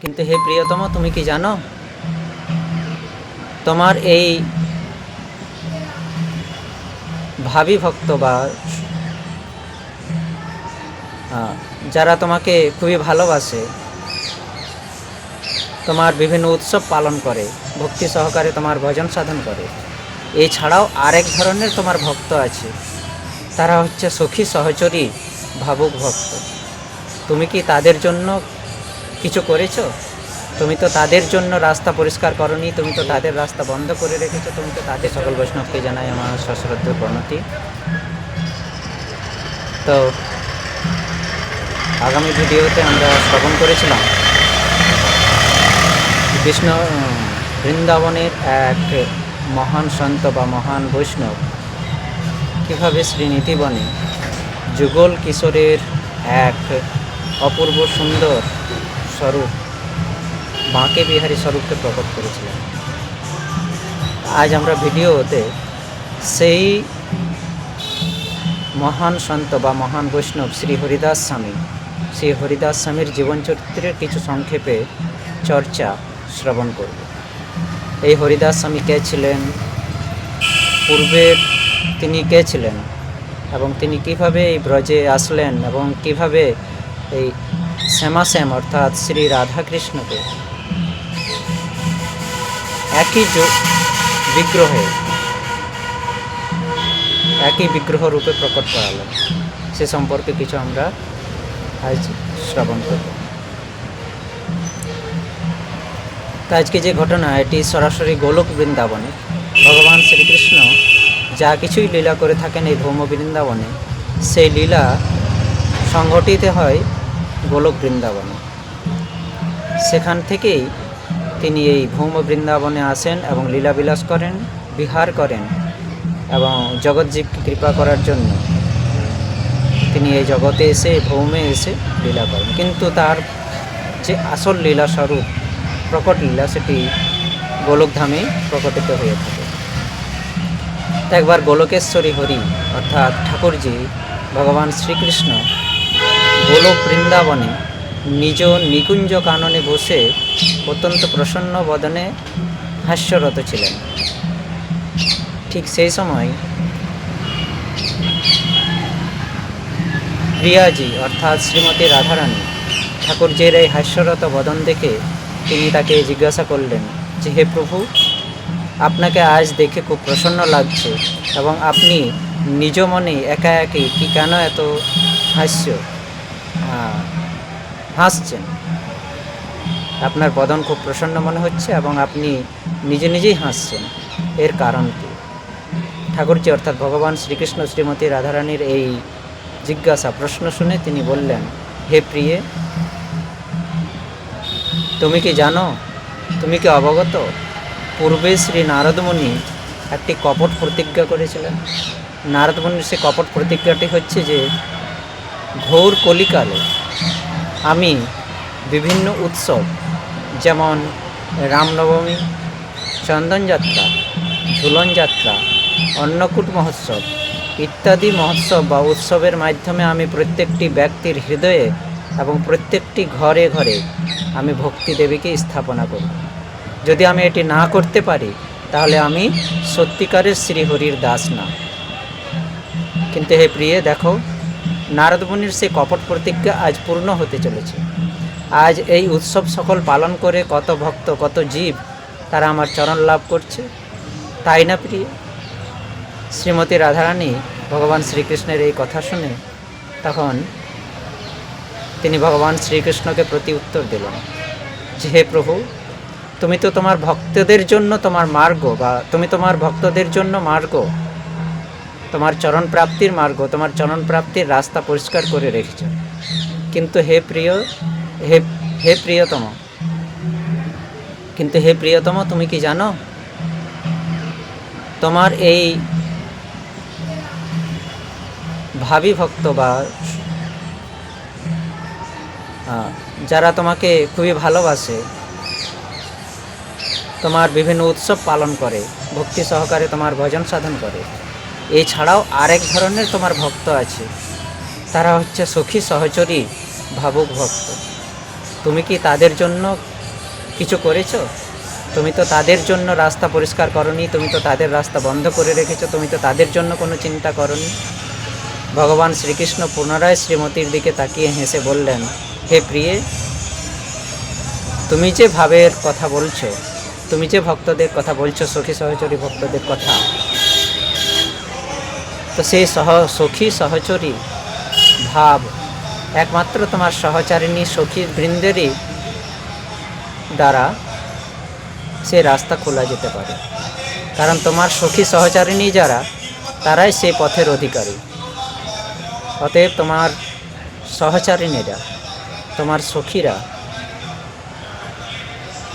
কিন্তু হে প্রিয়তম, তুমি কি জানো? তোমার এই ভাবি ভক্ত বা যারা তোমাকে খুবই ভালোবাসে, তোমার বিভিন্ন উৎসব পালন করে, ভক্তি সহকারে তোমার ভজন সাধন করে, এছাড়াও আরেক ধরনের তোমার ভক্ত আছে। তারা হচ্ছে সখী সহচরী ভাবুক ভক্ত। তুমি কি তাদের জন্য কিছু করেছ? তুমি তো তাদের জন্য রাস্তা পরিষ্কার করনি, তুমি তো তাদের রাস্তা বন্ধ করে রেখেছো, তুমি তো তাদের সকল বৈষ্ণবকে জানাই আমার সশ্রদ্ধ প্রণতি। তো আগামী ভিডিওতে আমরা শ্রবণ করেছিলাম কৃষ্ণ বৃন্দাবনের এক মহান সন্ত বা মহান বৈষ্ণব কীভাবে শ্রীনীতিবনে যুগল কিশোরের এক অপূর্ব সুন্দর স্বরূপ বাঁকে বিহারী স্বরূপকে প্রকট করেছিলেন। আজ আমরা ভিডিওতে সেই মহান সন্ত বা মহান বৈষ্ণব শ্রী হরিদাস স্বামী, শ্রী হরিদাস স্বামীর জীবন চরিত্রের কিছু সংক্ষেপে চর্চা শ্রবণ করব। এই হরিদাস স্বামী কে ছিলেন? পূর্বে তিনি কে ছিলেন? এবং তিনি কীভাবে এই ব্রজে আসলেন? এবং কীভাবে এই শ্যামাশ্যাম, অর্থাৎ শ্রী রাধাকৃষ্ণকে। একই বিগ্রহে, একই বিগ্রহ রূপে প্রকট করালেন সে সম্পর্কে কিছু আমরা আজ শ্রবণ করব। তো আজকে যে ঘটনা, এটি সরাসরি গোলক বৃন্দাবনে। ভগবান শ্রীকৃষ্ণ যা কিছুই লীলা করে থাকেন এই ভৌম বৃন্দাবনে, সেই লীলা সংঘটিত হয় গোলক বৃন্দাবনে। সেখান থেকেই তিনি এই ভৌম বৃন্দাবনে আসেন এবং লীলাবিলাস করেন, বিহার করেন এবং জগৎজীবকে কৃপা করার জন্য তিনি এই জগতে এসে, ভৌমে এসে লীলা করেন। কিন্তু তার যে আসল লীলা স্বরূপ, প্রকট লীলা, সেটি গোলকধামে প্রকটিত হয়ে থাকে। একবার গোলকেশ্বরী হরি অর্থাৎ ঠাকুরজি ভগবান শ্রীকৃষ্ণ গোলক বৃন্দাবনে নিজ নিকুঞ্জ কাননে বসে অত্যন্ত প্রসন্ন বদনে হাস্যরত ছিলেন। ঠিক সেই সময় প্রিয়াজি, অর্থাৎ শ্রীমতী রাধারানী, ঠাকুরজির এই হাস্যরত বদন দেখে তিনি তাকে জিজ্ঞাসা করলেন যে, হে প্রভু, আপনাকে আজ দেখে খুব প্রসন্ন লাগছে এবং আপনি নিজ মনে একা একই কি কেন এত হাস্য হাসছেন। আপনার বদন খুব প্রসন্ন মনে হচ্ছে এবং আপনি নিজে নিজেই হাসছেন। এর কারণ কি? ঠাকুরজি, অর্থাৎ ভগবান শ্রীকৃষ্ণ, শ্রীমতী রাধারানীর এই জিজ্ঞাসা, প্রশ্ন শুনে তিনি বললেন, হে প্রিয়ে, তুমি কি জানো, তুমি কি অবগত? পূর্বে শ্রী নারদমণি একটি কপট প্রতিজ্ঞা করেছিলেন। নারদমণির সে কপট প্রতিজ্ঞাটি হচ্ছে যে ঘোর কলিকালে আমি বিভিন্ন উৎসব, যেমন রামনবমী, চন্দনযাত্রা ঝুলন যাত্রা অন্নকূট মহোৎসব ইত্যাদি মহোৎসব বা উৎসবের মাধ্যমে আমি প্রত্যেকটি ব্যক্তির হৃদয়ে এবং প্রত্যেকটি ঘরে ঘরে আমি ভক্তি দেবীকে স্থাপনা করব যদি আমি এটি না করতে পারি, তাহলে আমি সত্যিকারের শ্রীহরির দাস না। কিন্তু হে প্রিয়ে, দেখো নারদমুনির সেই কপট প্রতিজ্ঞা আজ পূর্ণ হতে চলেছে। আজ এই উৎসব সকল পালন করে কত ভক্ত, কত জীব তারা আমার চরণ লাভ করছে। তাই না প্রিয়? শ্রীমতী রাধারানী ভগবান শ্রীকৃষ্ণের এই কথা শুনে তখন তিনি ভগবান শ্রীকৃষ্ণকে প্রতি উত্তর দিলেন, যে হে প্রভু, তুমি তো তোমার ভক্তদের জন্য তোমার মার্গ বা তুমি তোমার ভক্তদের জন্য মার্গ তোমার চরণ প্রাপ্তির মার্গ, তোমার চরণ প্রাপ্তির রাস্তা পরিষ্কার করে রেখেছ। কিন্তু হে প্রিয়, হে হে প্রিয়তম, কিন্তু হে প্রিয়তম, তুমি কি জানো? তোমার এই ভাবি ভক্ত বা যারা তোমাকে খুবই ভালোবাসে, তোমার বিভিন্ন উৎসব পালন করে, ভক্তি সহকারে তোমার ভজন সাধন করে এছাড়াও আরেক ধরনের তোমার ভক্ত আছে। তারা হচ্ছে সখী, সহচরী, ভাবুক ভক্ত। তুমি কি তাদের জন্য কিছু করেছ? তুমি তো তাদের জন্য রাস্তা পরিষ্কার করনি, তুমি তো তাদের রাস্তা বন্ধ করে রেখেছো, তুমি তো তাদের জন্য কোনো চিন্তা করনি? ভগবান শ্রীকৃষ্ণ পুনরায় শ্রীমতীর দিকে তাকিয়ে হেসে বললেন, হে প্রিয়ে, তুমি যে ভাবের কথা বলছো, তুমি যে ভক্তদের কথা বলছো, সখী, সহচরী ভক্তদের কথা তো সেই সহ সখী সহচরী ভাব। একমাত্র তোমার সহচারিণী সখী বৃন্দেরই দ্বারা সে রাস্তা খোলা যেতে পারে। কারণ তোমার সখী সহচারিণী যারা, তারাই সেই পথের অধিকারী। অতএব তোমার সহচারিণীরা, তোমার সখীরা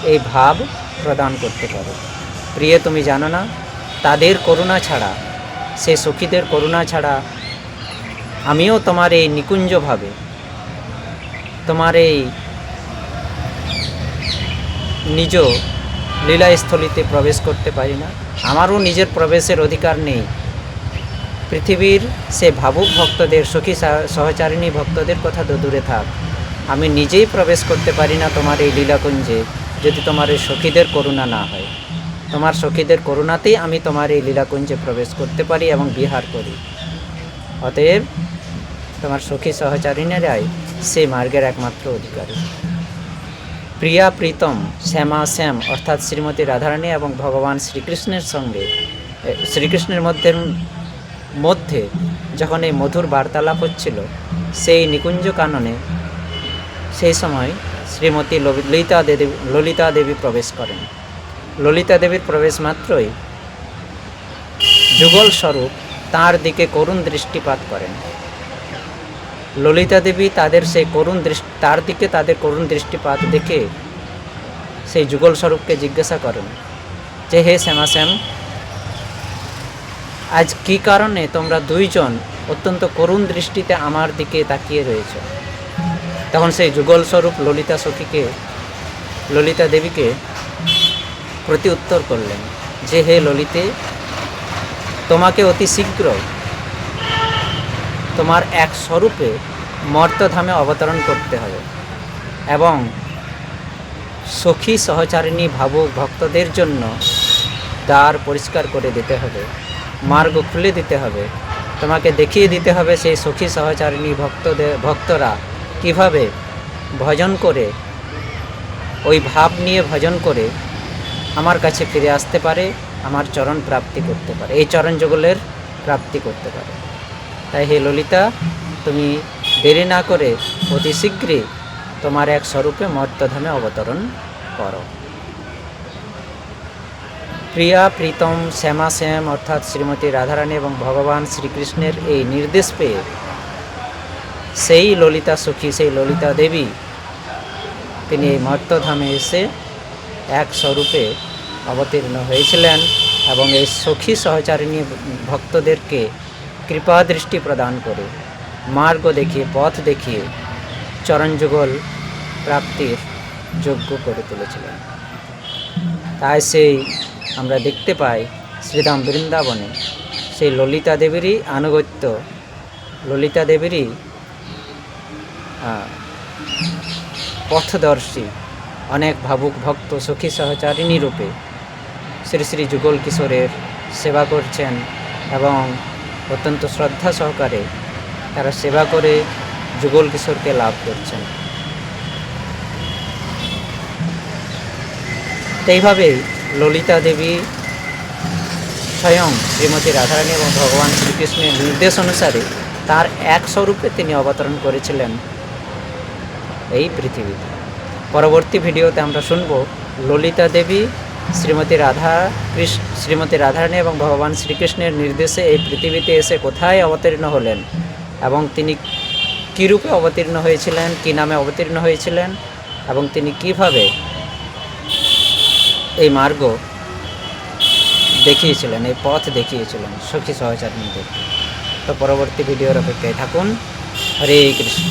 এই ভাব প্রদান করতে পারে। প্রিয়, তুমি জানো না, তাদের করুণা ছাড়া সে সখীদের করুণা ছাড়া আমিও তোমার এই নিকুঞ্জভাবে, তোমার এই নিজ লীলাস্থলিতে প্রবেশ করতে পারি না। আমারও নিজের প্রবেশের অধিকার নেই। পৃথিবীর সে ভাবুক ভক্তদের, সখী সহ- সহচারিণী ভক্তদের কথা তো দূরে থাক। আমি নিজেই প্রবেশ করতে পারি না তোমার এই লীলাকুঞ্জে, যদি তোমার এই সখীদের করুণা না হয়। তোমার সখীদের করুণাতেই আমি তোমার এই লীলাকুঞ্জে প্রবেশ করতে পারি এবং বিহার করি। অতএব তোমার সখী সহচারিণীরাই সেই মার্গের একমাত্র অধিকারী। প্রিয়া প্রীতম শ্যামা শ্যাম অর্থাৎ শ্রীমতী রাধারানী এবং ভগবান শ্রীকৃষ্ণের সঙ্গে শ্রীকৃষ্ণের মধ্যে মধ্যে যখন এই মধুর বার্তালাপ হচ্ছিল, সেই নিকুঞ্জ কাননে সেই সময় শ্রীমতী ললিতা দেবী ললিতা দেবী প্রবেশ করেন। ললিতা দেবীর প্রবেশ মাত্রই যুগল স্বরূপ তার দিকে করুণ দৃষ্টিপাত করেন। ললিতা দেবী তাদের সেই করুণ দৃষ্টি, তার দিকে তাদের করুণ দৃষ্টিপাত দেখে সেই যুগল স্বরূপকে জিজ্ঞাসা করেন, যে হে শ্যামাশ্যাম, আজ কি কারণে তোমরা দুইজন অত্যন্ত করুণ দৃষ্টিতে আমার দিকে তাকিয়ে রয়েছ? তখন সেই যুগল স্বরূপ ললিতা সখীকে, ললিতা দেবীকে প্রতি উত্তর করলেন, যে হে ললিতে, তোমাকে অতি শীঘ্র তোমার এক স্বরূপে মর্তধামে অবতরণ করতে হবে এবং সখী সহচারিণী ভাবুক ভক্তদের জন্য দ্বার পরিষ্কার করে দিতে হবে, মার্গ খুলে দিতে হবে। তোমাকে দেখিয়ে দিতে হবে সেই সখী সহচারিণী ভক্তদের ভক্তরা কীভাবে ভজন করে, ওই ভাব নিয়ে ভজন করে আমার কাছে ফিরে আসতে পারে, আমার চরণ প্রাপ্তি করতে পারে, এই চরণ যুগলের প্রাপ্তি করতে পারে। তাই হে ললিতা, তুমি দেরি না করে অতি শীঘ্রই তোমার এক স্বরূপে মর্তধামে অবতরণ করো। প্রিয়া প্রীতম শ্যামা শ্যাম, অর্থাৎ শ্রীমতী রাধারানী এবং ভগবান শ্রীকৃষ্ণের এই নির্দেশ পেয়ে সেই ললিতা সখী, সেই ললিতা দেবী, তিনি এই মর্তধামে এসে এক স্বরূপে অবতীর্ণ হয়েছিলেন এবং এই সখী সহচারিণী ভক্তদেরকে কৃপা দৃষ্টি প্রদান করে, মার্গ দেখিয়ে, পথ দেখিয়ে চরণযুগল প্রাপ্তির যোগ্য করে তুলেছিলেন। তাই সেই আমরা দেখতে পাই শ্রীধাম বৃন্দাবনে সেই ললিতা দেবীরই আনুগত্য, ললিতা দেবীরই পথদর্শী অনেক ভাবুক ভক্ত, সখী সহচারিণী রূপে শ্রী শ্রী যুগল কিশোরের সেবা করছেন এবং অত্যন্ত শ্রদ্ধা সহকারে তারা সেবা করে যুগল কিশোরকে লাভ করছেন। এইভাবেই ললিতা দেবী স্বয়ং শ্রীমতী রাধারানী এবং ভগবান শ্রীকৃষ্ণের নির্দেশ অনুসারে তার এক স্বরূপে তিনি অবতরণ করেছিলেন এই পৃথিবীতে। পরবর্তী ভিডিওতে আমরা শুনব ললিতা দেবী, শ্রীমতী রাধা কৃষ্ণ শ্রীমতী রাধারানী এবং ভগবান শ্রীকৃষ্ণের নির্দেশে এই পৃথিবীতে এসে কোথায় অবতীর্ণ হলেন এবং তিনি কী রূপে অবতীর্ণ হয়েছিলেন, কী নামে অবতীর্ণ হয়েছিলেন এবং তিনি কীভাবে এই মার্গ দেখিয়েছিলেন, এই পথ দেখিয়েছিলেন, সখী সহচার সহচারীদের তো পরবর্তী ভিডিওর অপেক্ষায় থাকুন। হরে কৃষ্ণ।